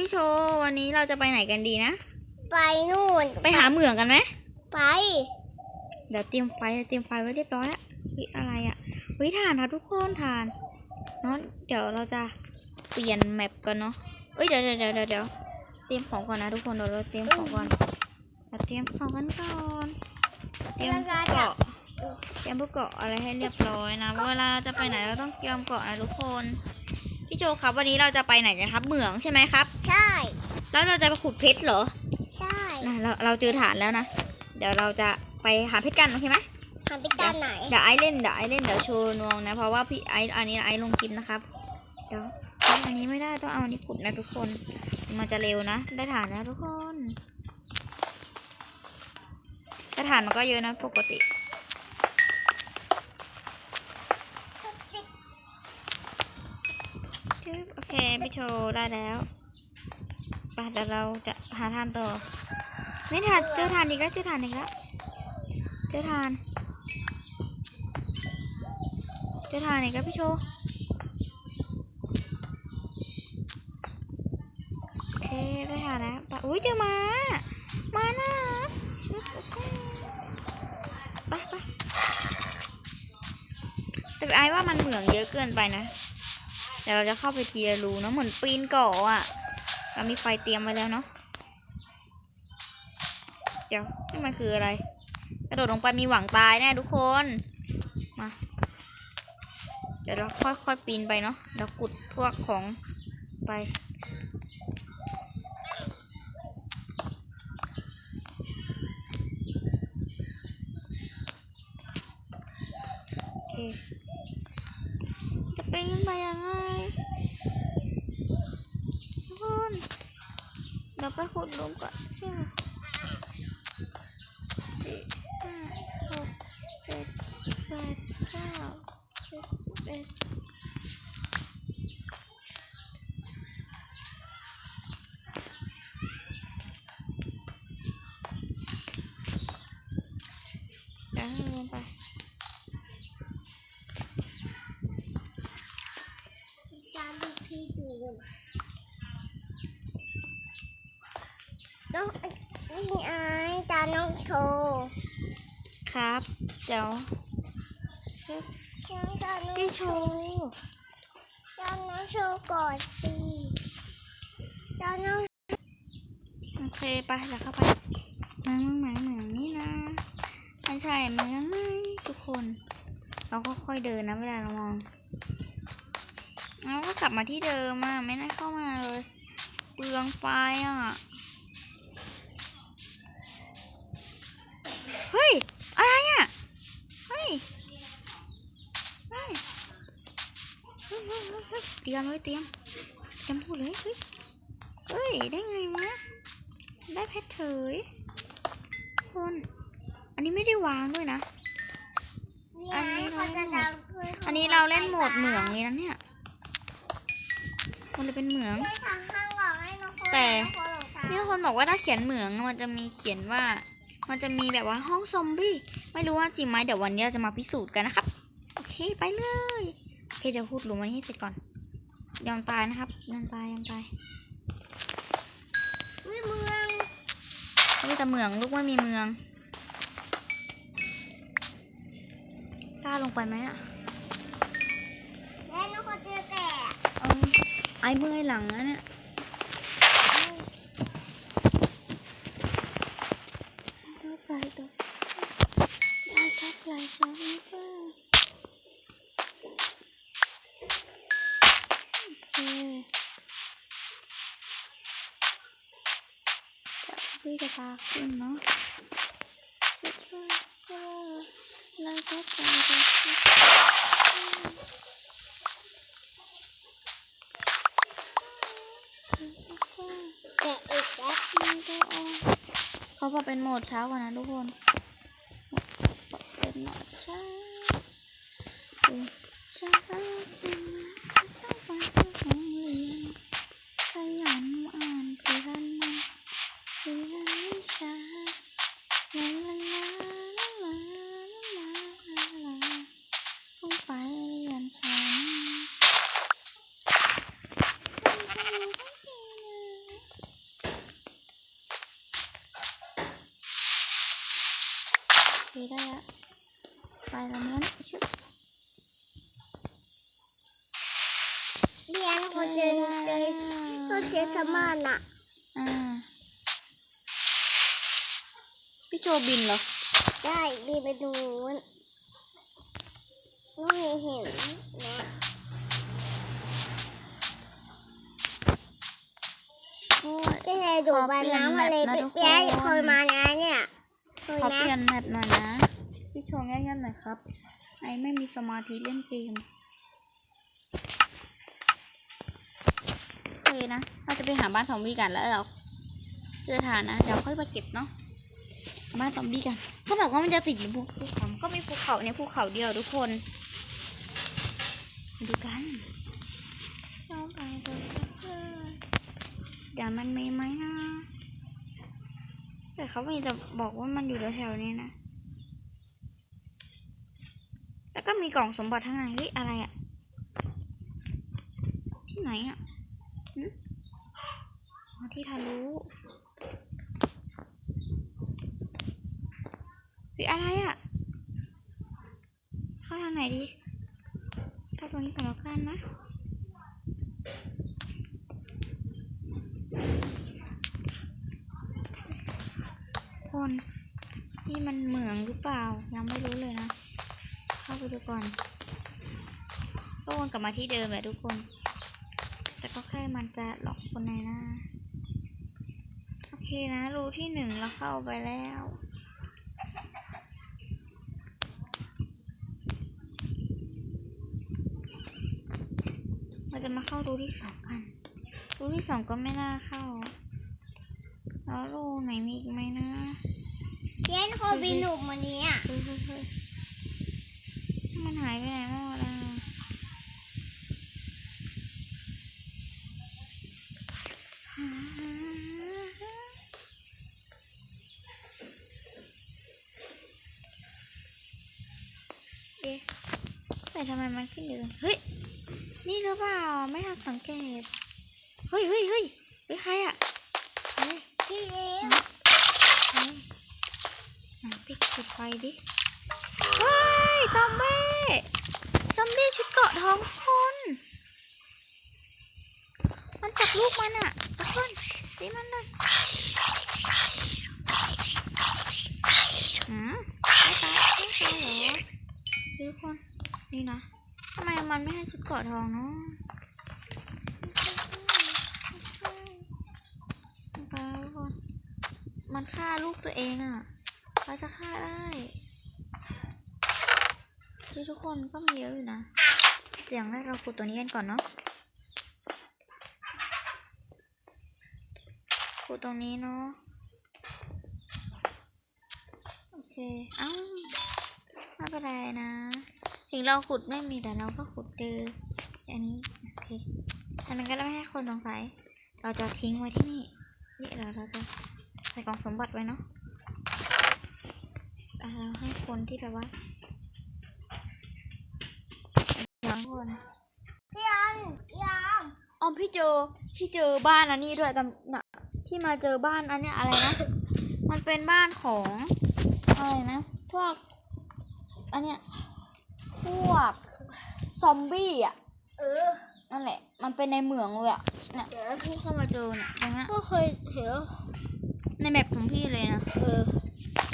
พี่โชว์วันนี้เราจะไปไหนกันดีนะ ไปนู่น ไปหาเหมืองกันไหม ไป เดี๋ยวเตรียมไฟเตรียมไฟไว้เรียบร้อยแล้วเฮ้ยอะไรอะ่ะเฮ้ยถ่านนะทุกคนถ่านเนาะเดี๋ยวเราจะเปลี่ยนแมปกันเนาะเอ้ยเดี๋ยวเดี๋ยวเดี๋ยวเดี๋ยวเดี๋ยวเตรียมของก่อนนะทุกคนเดี๋ยวเราเตรียมของก่อนเราเตรียมของกันก่อนเตรียมเกาะเตรียมพวกเกาะอะไรให้เรียบร้อยนะเวลาเราจะไปไหนเราต้องเตรียมเกาะนะทุกคนพี่ โจครับวันนี้เราจะไปไหนกันครับเหมืองใช่ไหมครับ ใช่ แล้วเราจะไปขุดเพชรเหรอ ใช่นะเราเราเจอฐานแล้วนะ เดี๋ยวเราจะไปหาเพชรกันโอเคไหมทำไปด้านไหน เดี๋ยวไอซ์เล่นเดี๋ยวไอซ์เล่นเดี๋ยวโชว์นวงนะ เพราะว่าพี่ไอซ์อันนี้ไอซ์ลงคลิปนะครับ เดี๋ยวเอาอันนี้ไม่ได้ต้องเอาอันนี้ขุดนะทุกคน มันจะเร็วนะ ได้ฐานนะทุกคนแต่ฐานมันก็เยอะนะปกติ พี่โชว์ได้แล้วไปเดี๋ยวเราจะหาทานต่อนี่ทานเจอทานอีกแล้วเจอทานอีกแล้วเจอทานเจอทานอีกแล้วพี่โชว์โอเคได้ทานแล้วไปอุ้ยเจอมามานะชึบโอเคไปไปแต่ไอ้ว่ามันเหมืองเยอะเกินไปนะ ดี๋ยวเราจะเข้าไปทีละรูเนาะเหมือนปีนเกาะอะ เรามีไฟเตรียมไว้แล้วเนาะเดี๋ยวนี่มันคืออะไร กระโดดลงไปมีหวังตายแน่ทุกคน มา เดี๋ยวเราค่อยๆปีนไปเนาะเดี๋ยวขุดพวกของไป โอเค จะเป็นขึ้นไปยังไงทุกคน เดี๋ยวไปขุดหลุมก่อนใช่ไหมสี่ห้าหกเจ็ดแปดเก้าสิบสิบเอ็ดเดี๋ยวให้ลงไป จานดูพี่ดูน้อง นี่ไอ้จานน้องโทรครับ เดี๋ยวน้องจานน้องพี่โชว์จานน้องโชว์ก่อนสิจานน้องโอเคไปเดี๋ยวเข้าไปเมืองเมืองเมืองนี่นะไม่ใช่เมืองไหนทุกคน เราก็ค่อยเดินนะเวลาเรามองเราก็กลับมาที่เดิมอะไม่ได้เข้ามาเลยเปลืองไฟอะ ยเฮ้ยเฮ้ยเตรียมเลยเตรียมเตรียมพูดเลยเฮ้ยเฮ้ย ได้ไงวะ ได้เพชรเฉยคน อันนี้ไม่ได้วางด้วยนะ อันนี้เราเล่นโหมดอันนี้เราเล่นโหมดเหมืองเลยนะเนี่ย มันเลยเป็นเหมืองไม่ทำห้างหรอกให้น้องโฟแต่น้องโฟหลงทางมีคนบอกว่าถ้าเขียนเหมืองมันจะมีเขียนว่า มันจะมีแบบว่าห้องซอมบี้ ไม่รู้ว่าจริงไหมเดี๋ยววันนี้เราจะมาพิสูจน์กันนะครับ โอเคไปเลย โอเคจะพูดหลุมอันนี้ให้เสร็จก่อน ยอมตายนะครับยอมตายยอมตายอุ้ยเมืองไม่มีแต่เหมืองลูกไม่มีเมืองกล้าลงไปไหมอะและน้องโฟเจอแก่เอาไอ้เมื่อยหลังนะเนี่ย จะพี่จะพาขึ้นเนาะสุดยอดก็แล้วก็จะแก่อีกแล้วเขาบอกเป็นโหมดเช้าก่อนนะทุกคน เป็นโหมดเช้า แล้วไปแล้วนั้นชึบเรียนคนเจอเจอก็เสียสมานอะอ่าพี่โชว์บินเหรอ ได้ดีไปดูนู้นน้องเห็นนะโอ้ยที่ไหนดูบ้านน้ำทะเลขอเปลี่ยนแมปนะทุกคนเปียกเคยมานะเนี่ยเคยขอนะเปลี่ยนแมปหน่อยนะ พี่ชว์ง่ายๆหน่อยครับ ไอไม่มีสมาธิเล่นเกมโอเคนะ เราจะไปหาบ้านซอมบี้กันแล้วเราเจอฐานนะเดี๋ยวค่อยมาเก็บเนาะหาบ้านซอมบี้กันเขาบอกว่ามันจะติดอยู่ภูภูเขาก็มีภูเขาในภูเขาเดียวทุกคนดูกันเราไปดูกันเดี๋ยวมันมีไหมนะแต่เขาไม่จะบอกว่ามันอยู่แถวๆนี้นะ แล้วก็ มีกล่องสมบัติข้างในเฮ้ยอะไรอะที่ไหนอะที่ทะลุเฮ้ยอะไรอะเข้าทางไหนดีเข้าตรงนี้ก่อนแล้วกันนะคนนี่มันเหมืองหรือเปล่า ยังไม่รู้เลยนะ เข้าไปดูก่อนก็วนกลับมาที่เดิมแหละทุกคน แต่ก็แค่มันจะหลอกคนในนะโอเคนะรูที่หนึ่งเราเข้าไปแล้วเราจะมาเข้ารูที่สองกัน รูที่สองก็ไม่น่าเข้า แล้วรูไหนมีอีกไหมนะเรียนโคบิหนุ่มวันนี้อะ เฮ้ยเฮ้ยเฮ้ย มันหายไปไหนหมดอะเอ๊ะแต่ทำไมมันขึ้นอยู่ตรงเฮ้ย นี่หรือเปล่า ไม่ทันสังเกต เฮ้ยเฮ้ยเฮ้ยเฮ้ยใครอะเฮ้ยพี่เลี้ยงเฮ้ยไหนปิดปิดไฟดิ เฮ้ยซอมบี้ซอมบี้ชุดเกาะท้องคน มันจับลูกมันอะทุกคนตีมันเลยหืมไม่ตายไม่ตายเหรอทุกคน นี่นะทำไมมันไม่ให้ชุดเกาะทองเนาะไปไปทุกคนมันฆ่าลูกตัวเองอะ่ะเขาจะฆ่าได้ คือทุกคนก็มีเยอะอยู่นะอย่างแรกเราขุดตัวนี้กันก่อนเนาะขุดตรงนี้เนาะโอเคเอ้าไม่เป็นไรนะ ถึงเราขุดไม่มีแต่เราก็ขุดเจออันนี้โอเคอันนั้นก็ไม่ให้คนสงสัยเราจะทิ้งไว้ที่นี่นี่เราเราจะใส่กล่องสมบัติไว้เนาะอะเราให้คนที่แบบว่า อย่างคนพี่ยันพี่ยันอ๋อพี่เจอพี่เจอบ้านอันนี้ด้วยแต่น่ะที่มาเจอบ้านอันเนี้ยอะไรนะ มันเป็นบ้านของอะไรนะ พวกอันเนี้ยพวกซอมบี้อะเออนั่นแหละ มันเป็นในเหมืองเลยอะเนี่ยเดี๋ยวพี่เข้ามาเจอเนี่ยตรงเนี้ยก็เคยเห็นแล้วในแมปของพี่เลยนะเออ